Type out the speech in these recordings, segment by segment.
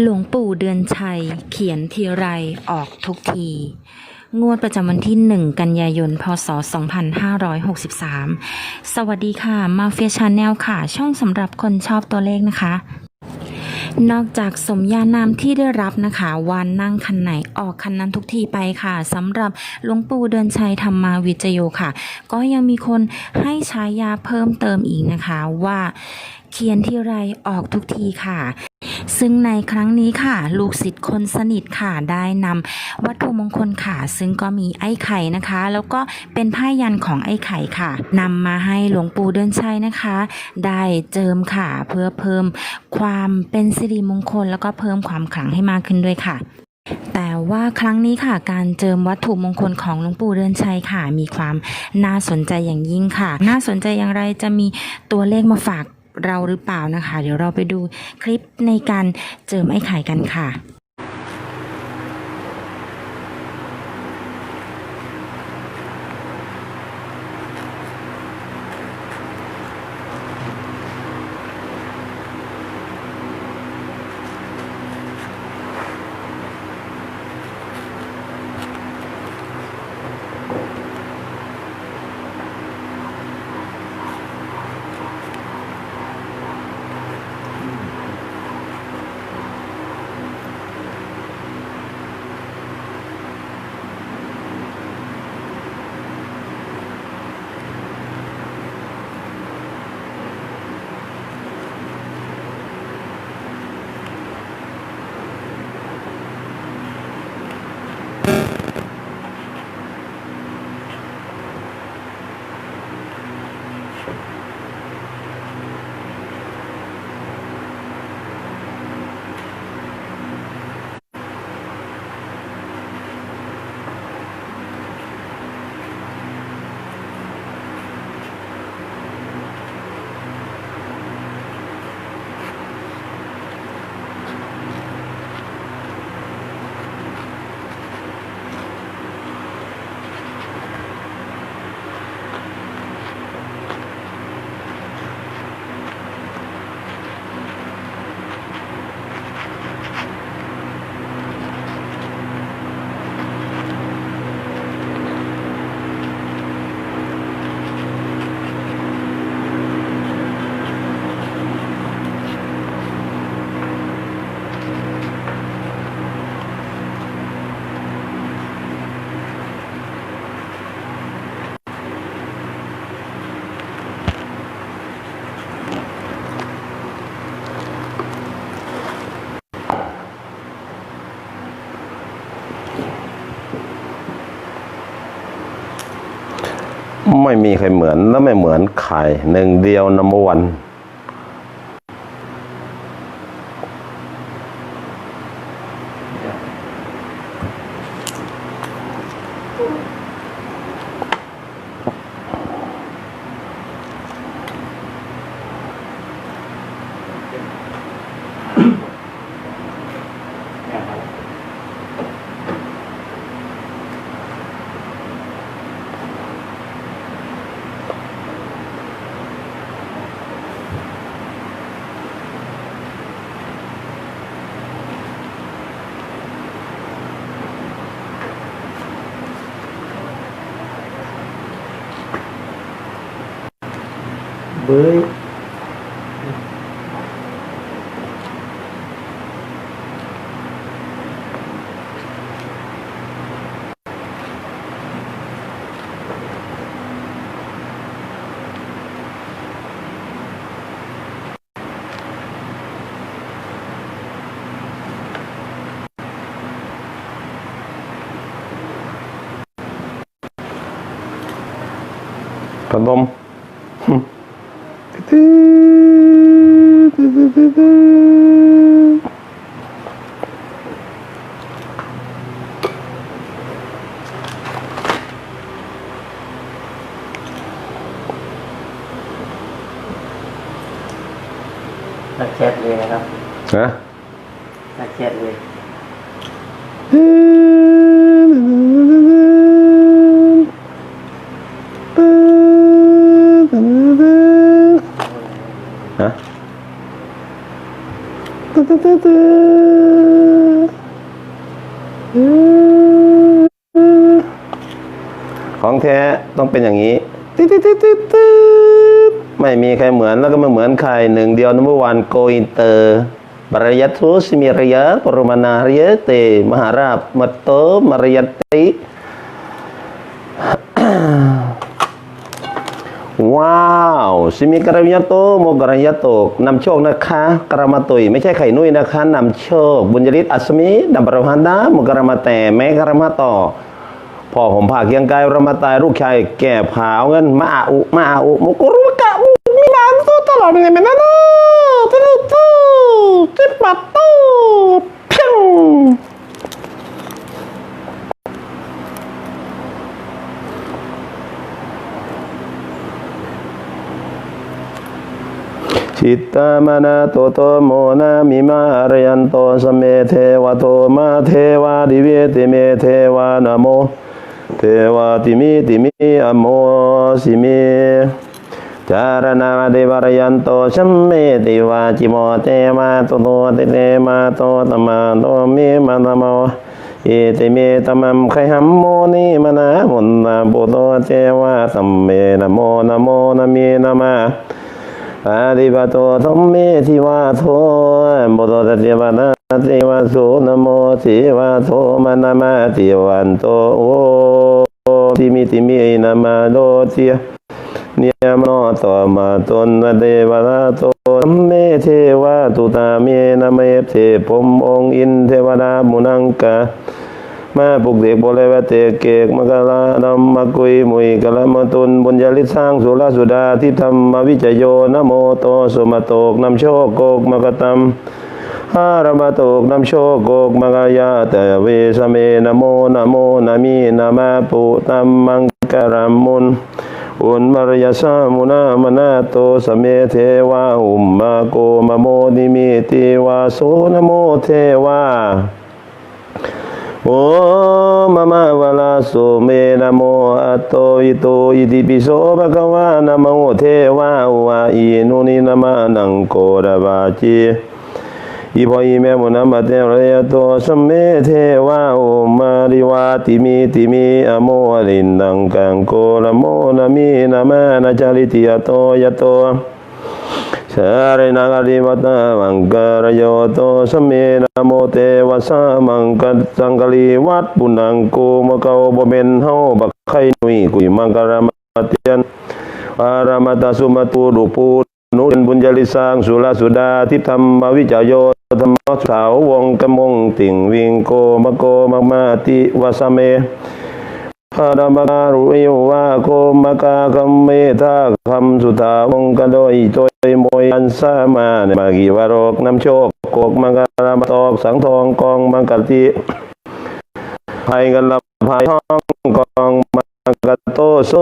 หลวงปู่เดือนชัย เขียนทีไรออกทุกที งวดประจำวันที่ 1 กันยายน พศ 2563 สวัสดีค่ะ มาเฟียชาแนลค่ะ ช่องสำหรับคนชอบตัวเลขนะคะ นอกจากสมญานามที่ได้รับนะคะวันนั่งคันไหนออกคันนั้นทุกทีไปค่ะสำหรับหลวงปู่เดือนชัยธรรมาวิจโยค่ะ ก็ยังมีคนให้ฉายาเพิ่มเติมอีกนะคะว่าเขียนทีไรออกทุกทีค่ะ ซึ่งในครั้งนี้ค่ะ ลูกศิษย์คนสนิทค่ะได้นำวัตถุมงคลค่ะ ซึ่งก็มีไอ้ไข่นะคะ แล้วก็เป็นผ้ายันของไอ้ไข่ค่ะนำมาให้หลวงปู่เดินชัยนะคะ ได้เจิมค่ะ เพื่อเพิ่มความเป็นสิริมงคล แล้วก็เพิ่มความขลังให้มากขึ้นด้วยค่ะแต่ว่าครั้งนี้ค่ะการเจิมวัตถุมงคลของหลวงปู่เดินชัยค่ะ มีความน่าสนใจอย่างยิ่งค่ะ น่าสนใจอย่างไรจะมีตัวเลขมาฝาก เราหรือเปล่านะคะ เดี๋ยวเราไปดูคลิปในการเจิมไอ้ไข่กันค่ะ ไม่มีใครเหมือนและไม่เหมือนใครหนึ่งเดียวนัมวัน เบ้ แชทเลยนะครับฮะสแชทเลยฮะตึ๊ดตึ๊ดของแท้ต้องเป็นอย่างนี้ ตึ๊ดตึ๊ดตึ๊ดตึ๊ด ไม่มีใครเหมือนแล้วก็ไม่เหมือนใครหนึ่งเดียวนัมเบอร์วันโกอินเตอร์บริยัตทุสมิริยะปรมานาริยเต มหาราบมัตโตมารยัตติว้าวสิมีกระยโตโมกระยโตกนำโชคนะคะกระมาตุยไม่ใช่ไข่นุ่ยนะคะนำโชค บุญยริศอัศมีดับประพันดามกระมาแต่แม่กระมาต่อ พ่อผมผ่าเคียงกายระมาตายลูกชายแก่ผาวเงินมาอาอุมาอาอุมุกรุกะอุมีนานตัวตลอดเลยแม่นะตู้ตู้ตู้จิบปัดตู้เพียงชิตตามนาโตโตโมนามิมาอรยันโตสมเมเทวโตมาเทวาดิเวติเมเทวานโม เทวาติมิติมิอโมสิเมจารณาเดวรยันโตสัมเมติวาจิโมเตมาโตโตเตเตมาโตตมาโตเมมานะโมเอเตเมตมัมไขหัมโมนิมนามุนนาโบโตเจวาสัมเมนะโมนะโมนะเมนะมาอาดิบาโตธมเมทิวาโทโมโตตะเทวนา เทวาโสนโมเทวาโทมนามาเทวันโตโอติมิติมินามาโลเทียเนียมโนตมาตนเทวนาโตธรรมเมเทวาตุตาเมนะเมเทพมองอินเทวดามุนังกามาปุกเด็กบริวเตเกกมกะลานำมากุยมุยกะละมะตุนบุญญาลิสร้างสุรสุดาที่ธรรมวิจโยนโมโตสมโตกนำโชคโกกมกะตัม หารมโตกนำโชคโกกมกายาเตเวสเมนโมนโมนะมีนะมาปุตัมมังกรมมุนอุนมารยาสามุนามนาโตสเมเทวาอุมมาโกมะโมนิมิติวาโสนโมเทวาโอมะมะวะลาโสเมนโมอะโตอิโตอิติปิโสภะคะวะนโมเทวาวะอินุนินะมะนังโกระบาจิ อิพออิเมมุนะมะเตระยะโตสัมเมเทวาโอมาริวาติมิติมิอะโมลินนังกังโกระโมนะมินะมะนะจาริติยะโตยะโตสารินังอริวัตมังกรโยโตสมเมนะโมเตวสามังกัสังกลีวัดปุนังกูมะเกาบเมนเฮาบักไขนุยกุยมังกรมาเตียนอารามตาสุมาตูดุปู นุนบุญญาลิสางสุรสุดาทิธรรมวิจโยธรรมสาววงกมงติ่งวิงโกมะโกมะมาติวะสเมพระมการุยวาโคมกาคัมเมธาคำสุธาวงกโดยโตยมวยอันสามาเนมากีวารกนำโชคโกกมังกรามตอกสังทองกองมังกรติภัยกันละภัยห้องกองมัง กรโตโส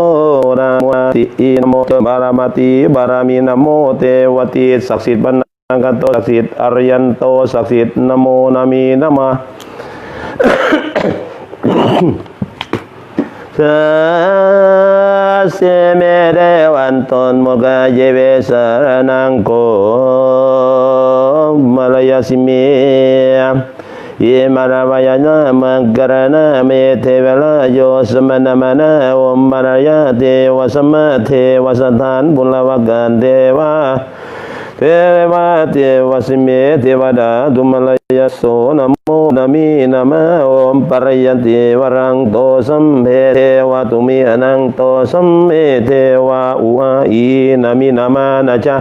รามติอินโมเจบารามติบารามีนโมเทวติศักดิ์สิทธิ์บรรณกันโตศักดิ์สิทธิ์อริยันโตศักดิ์สิทธิ์นโมนามีนมาสาเสเมเรวันตนโมกะเยเวสารนังโกมลยสิเมเยิมาราวายนามังกรณาเมเทวลาโยสมนมนาอมมารายาเทวสมะเทวสถานบุลวกันเทวาเทวะเทวสิเมเทวดาตุมลยโสนะโมนะมีนะมะโอมปริยันติวรังโตสัมเพเทวตุมีอนังโตสัมเมเทวะอุอาอีนะมินะมานะจา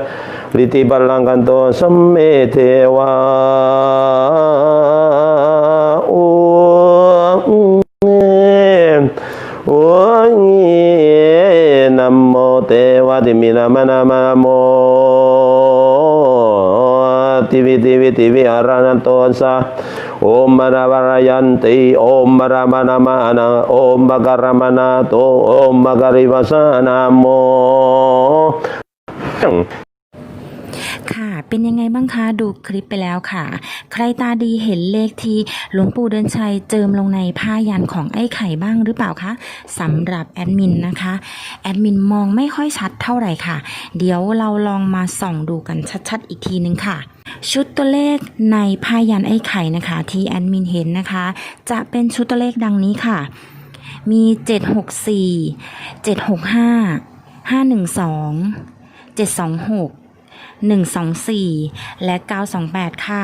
ลิติบัลลังกันโตสัมเมเทวะ วะติมินะมะนะมะโเป็นยังไงบ้างคะดูคลิปไปแล้วค่ะ ใครตาดีเห็นเลขที่หลวงปู่เดินชัยเจิมลงในผ้ายันของไอ้ไข่บ้างหรือเปล่าคะสำหรับแอดมินนะคะแอดมินมองไม่ค่อยชัดเท่าไหร่ค่ะ เดี๋ยวเราลองมาส่องดูกันชัดๆ อีกทีนึงค่ะชุดตัวเลขในผ้ายันไอ้ไข่นะคะ ที่แอดมินเห็นนะคะ จะเป็นชุดตัวเลขดังนี้ค่ะ มี 764 765 512 726 124 และ 928 ค่ะ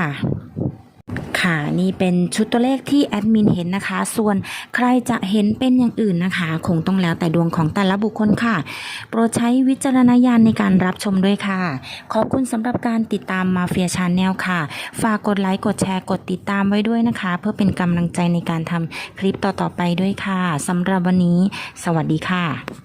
ค่ะนี่เป็นชุดตัวเลขที่แอดมินเห็นนะคะ ส่วนใครจะเห็นเป็นอย่างอื่นนะคะ คงต้องแล้วแต่ดวงของแต่ละบุคคลค่ะ โปรดใช้วิจารณญาณในการรับชมด้วยค่ะ ขอบคุณสำหรับการติดตามมาเฟียชาแนลค่ะ ฝากกดไลค์กดแชร์กดติดตามไว้ด้วยนะคะ เพื่อเป็นกำลังใจในการทำคลิปต่อๆไปด้วยค่ะสำหรับวันนี้ สวัสดีค่ะ